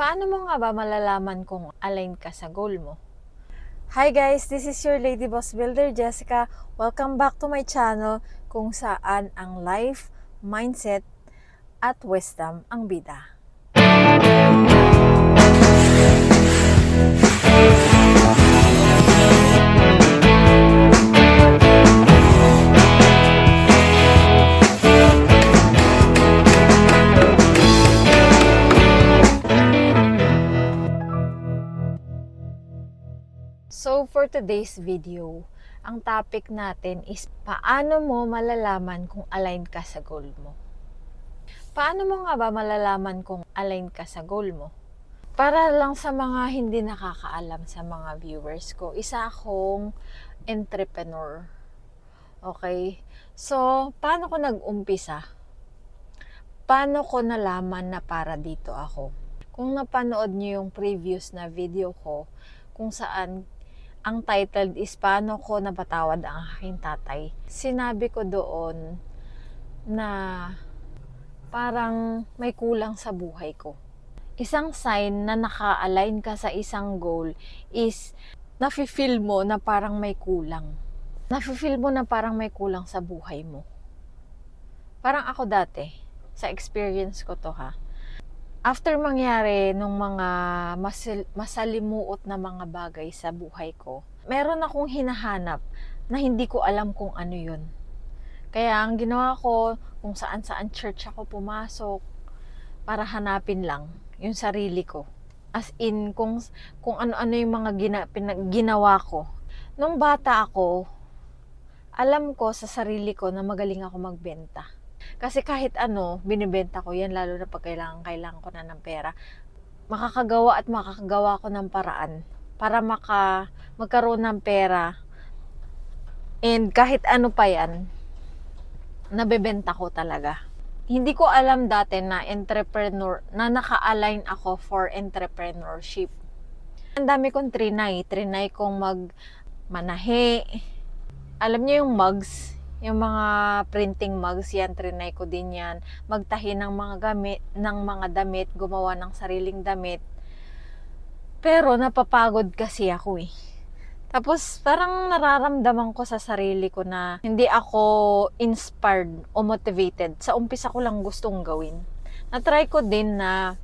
Paano mo nga ba malalaman kung align ka sa goal mo? Hi guys, this is your Lady Boss Builder Jessica. Welcome back to my channel kung saan ang life, mindset, at wisdom ang bida. For today's video, ang topic natin is paano mo malalaman kung align ka sa goal mo. Paano mo nga ba malalaman kung align ka sa goal mo? Para lang sa mga hindi nakakaalam sa mga viewers ko, isa akong entrepreneur. Okay? So, paano ko nag-umpisa? Paano ko nalaman na para dito ako? Kung napanood niyo yung previous na video ko, kung saan ang titled is Paano ko napatawad ang aking tatay. Sinabi ko doon na parang may kulang sa buhay ko. Isang sign na naka-align ka sa isang goal is nafe-feel mo na parang may kulang. Nafe-feel mo na parang may kulang sa buhay mo. Parang ako dati, sa experience ko to ha. After mangyari nung mga masil- masalimuot na mga bagay sa buhay ko, meron akong hinahanap na hindi ko alam kung ano yun. Kaya ang ginawa ko, kung saan saan church ako pumasok, para hanapin lang yung sarili ko. As in, kung, kung ano-ano yung mga gina, pinag, ginawa ko. Nung bata ako, alam ko sa sarili ko na magaling ako magbenta. Kasi kahit ano, binibenta ko yan, lalo na pag kailangan, kailangan ko na ng pera. Makakagawa at makakagawa ko ng paraan para maka, magkaroon ng pera. And kahit ano pa yan, nabebenta ko talaga. Hindi ko alam dati na entrepreneur, na naka-align ako for entrepreneurship. Ang dami kong trinay. Trinay kong mag manahe. Alam niyo yung mugs, yung mga printing mugs yan, trinay ko din yan. Magtahi ng mga gamit, ng mga damit, gumawa ng sariling damit. Pero napapagod kasi ako eh. Tapos parang nararamdaman ko sa sarili ko na hindi ako inspired o motivated. Sa umpisa ko lang gustong gawin. Na-try ko din na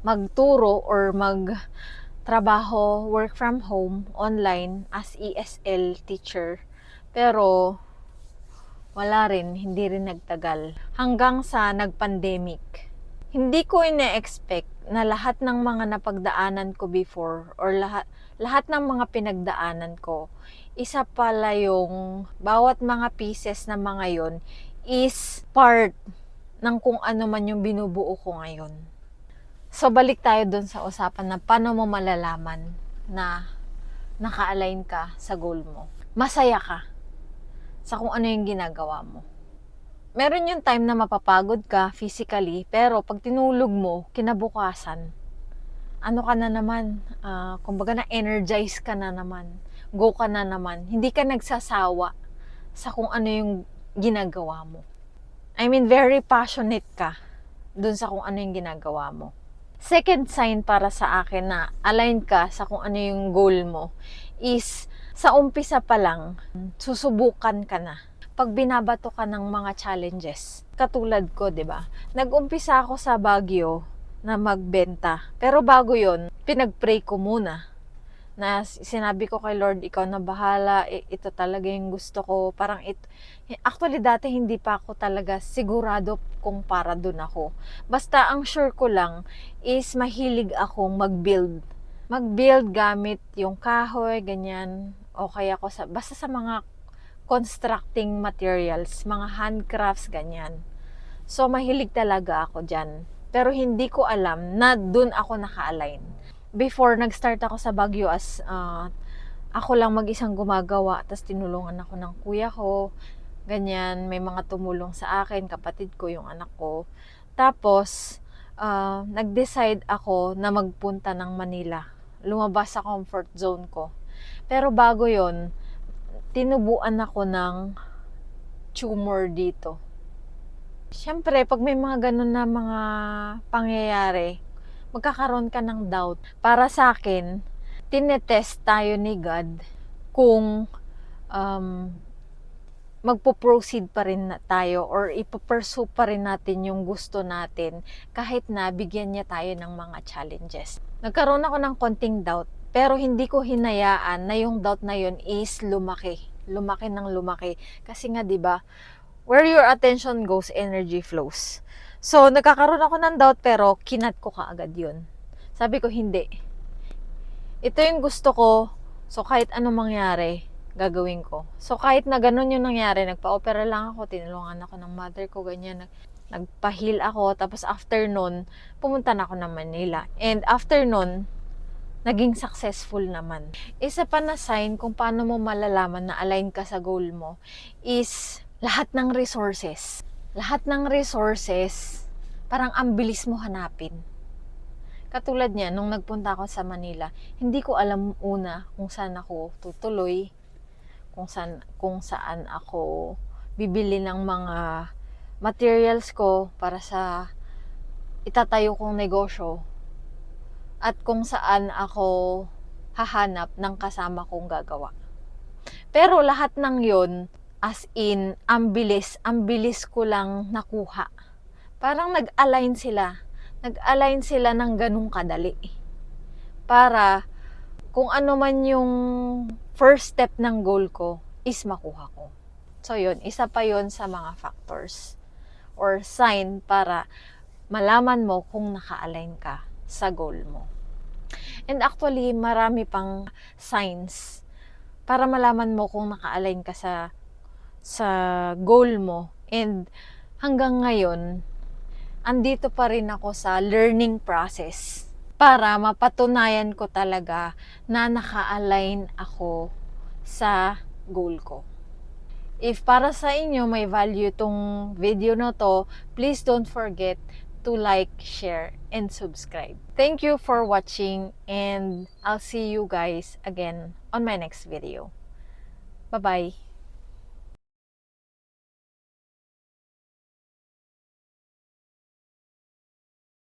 magturo or magtrabaho, work from home, online as ESL teacher. Pero wala rin, hindi rin nagtagal. Hanggang sa nag-pandemic. Hindi ko ina-expect na lahat ng mga napagdaanan ko before or lahat lahat ng mga pinagdaanan ko, isa pala yung bawat mga pieces na mga yon is part ng kung ano man yung binubuo ko ngayon. So balik tayo dun sa usapan na paano mo malalaman na naka-align ka sa goal mo. Masaya ka sa kung ano yung ginagawa mo. Meron yung time na mapapagod ka physically, pero pag tinulog mo, kinabukasan, ano ka na naman, uh, kumbaga na-energize ka na naman, go ka na naman, hindi ka nagsasawa sa kung ano yung ginagawa mo. I mean, very passionate ka dun sa kung ano yung ginagawa mo. Second sign para sa akin na align ka sa kung ano yung goal mo is sa umpisa pa lang, susubukan ka na. Pag binabato ka ng mga challenges, katulad ko, 'di ba? Nag-umpisa ako sa Baguio na magbenta. Pero bago yon pinag-pray ko muna. Na sinabi ko kay Lord, ikaw na bahala, ito talaga yung gusto ko. Parang it, actually dati hindi pa ako talaga sigurado kung para dun ako. Basta ang sure ko lang is mahilig akong mag-build. Mag-build gamit yung kahoy, ganyan. O kaya ako sa, basta sa mga constructing materials, mga handcrafts, ganyan. So, mahilig talaga ako dyan. Pero hindi ko alam na dun ako naka-align. Before, nag-start ako sa Baguio as uh, ako lang mag-isang gumagawa. Tapos tinulungan ako ng kuya ko. Ganyan, may mga tumulong sa akin, kapatid ko, yung anak ko. Tapos, uh, nag-decide ako na magpunta ng Manila. Lumabas sa comfort zone ko. Pero bago yon tinubuan ako ng tumor dito Siyempre, pag may mga ganun na mga pangyayari, magkakaroon ka ng doubt. Para sa akin, tinetest tayo ni God kung um, magpo-proceed pa rin na tayo or ipopursue pa rin natin yung gusto natin kahit na bigyan niya tayo ng mga challenges. Nagkaroon ako ng konting doubt pero hindi ko hinayaan na yung doubt na yun is lumaki. Lumaki ng lumaki. Kasi nga 'di ba where your attention goes, energy flows. So, nagkakaroon ako ng doubt pero kinat ko kaagad yun. Sabi ko, hindi. Ito yung gusto ko. So, kahit anong mangyari, gagawin ko. So, kahit na ganun yung nangyari, nagpa-opera lang ako, tinulungan ako ng mother ko, ganyan. Nag- Nagpa-heal ako. Tapos, after nun, pumunta na ako ng Manila. And after nun, naging successful naman. Isa pa na sign kung paano mo malalaman na align ka sa goal mo is lahat ng resources. Lahat ng resources, parang ang bilis mo hanapin. Katulad niya, nung nagpunta ako sa Manila, hindi ko alam una kung saan ako tutuloy, kung saan, kung saan ako bibili ng mga materials ko para sa itatayo kong negosyo at kung saan ako hahanap ng kasama kong gagawa. Pero lahat ng yon as in, ang bilis, ang bilis ko lang nakuha. Parang nag-align sila. Nag-align sila ng ganung kadali. Para kung ano man yung first step ng goal ko is makuha ko. So yun, isa pa yun sa mga factors or sign para malaman mo kung naka-align ka sa goal mo. And actually, marami pang signs para malaman mo kung naka-align ka sa sa goal mo. And hanggang ngayon, andito pa rin ako sa learning process para mapatunayan ko talaga na naka-align ako sa goal ko. If para sa inyo may value tong video na to, please don't forget to like, share, and subscribe. Thank you for watching and I'll see you guys again on my next video. Bye-bye.